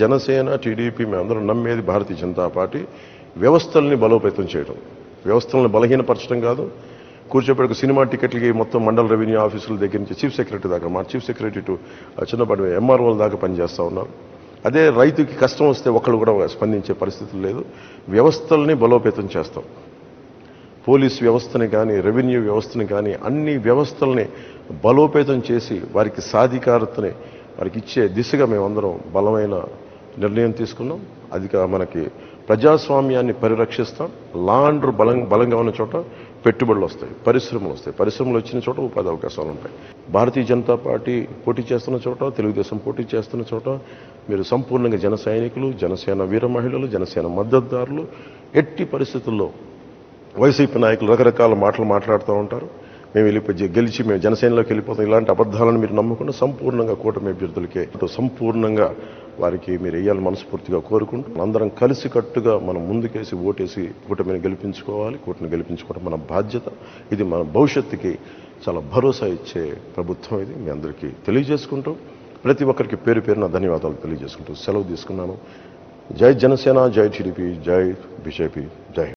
Janasena TDP మేమందరం నమ్మేది Bharatiya Janata party వ్యవస్థల్ని బలోపేతం చేయడం. వ్యవస్థలను బలహీనపరచడం కాదు. కూర్చోపేటకు సినిమా టికెట్లకి మొత్తం మండల రెవెన్యూ ఆఫీసుల దగ్గర నుంచి చీఫ్ సెక్రటరీ దాకా మా చీఫ్ సెక్రటరీ టు చిన్నపాటి ఎంఆర్ఓల దాకా పనిచేస్తూ ఉన్నారు. అదే రైతుకి కష్టం వస్తే ఒకళ్ళు కూడా స్పందించే పరిస్థితులు లేదు. వ్యవస్థల్ని బలోపేతం చేస్తాం. పోలీస్ వ్యవస్థని కానీ రెవెన్యూ వ్యవస్థని కానీ అన్ని వ్యవస్థల్ని బలోపేతం చేసి వారికి సాధికారతని వారికి ఇచ్చే దిశగా మేమందరం బలమైన నిర్ణయం తీసుకున్నాం. అది మనకి ప్రజాస్వామ్యాన్ని పరిరక్షిస్తాం. లాండ్రు బలం బలంగా ఉన్న చోట పెట్టుబడులు వస్తాయి పరిశ్రమలు వస్తాయి. పరిశ్రమలు వచ్చిన చోట ఉపాధి అవకాశాలు ఉంటాయి. భారతీయ జనతా పార్టీ పోటీ చేస్తున్న చోట తెలుగుదేశం పోటీ చేస్తున్న చోట మీరు సంపూర్ణంగా జన సైనికులు జనసేన వీర మహిళలు జనసేన మద్దతుదారులు ఎట్టి పరిస్థితుల్లో వైసీపీ నాయకులు రకరకాల మాటలు మాట్లాడుతూ ఉంటారు. మేము వెళ్ళిపోయి గెలిచి మేము జనసేనలోకి వెళ్ళిపోతాం. ఇలాంటి అబద్ధాలను మీరు నమ్మకుండా సంపూర్ణంగా కూటమి అభ్యర్థులకే సంపూర్ణంగా వారికి మీరు వేయాలని మనస్ఫూర్తిగా కోరుకుంటూ అందరం కలిసికట్టుగా మనం ముందుకేసి ఓటేసి కూటమిని గెలిపించుకోవాలి. కూటమిని గెలిపించుకోవడం మన బాధ్యత. ఇది మన భవిష్యత్తుకి చాలా భరోసా ఇచ్చే ప్రభుత్వం ఇది. మీ అందరికీ తెలియజేసుకుంటూ ప్రతి ఒక్కరికి పేరు పేరున ధన్యవాదాలు తెలియజేసుకుంటూ సెలవు తీసుకున్నాను. జై జనసేన జై టీడీపీ జై బీజేపీ జై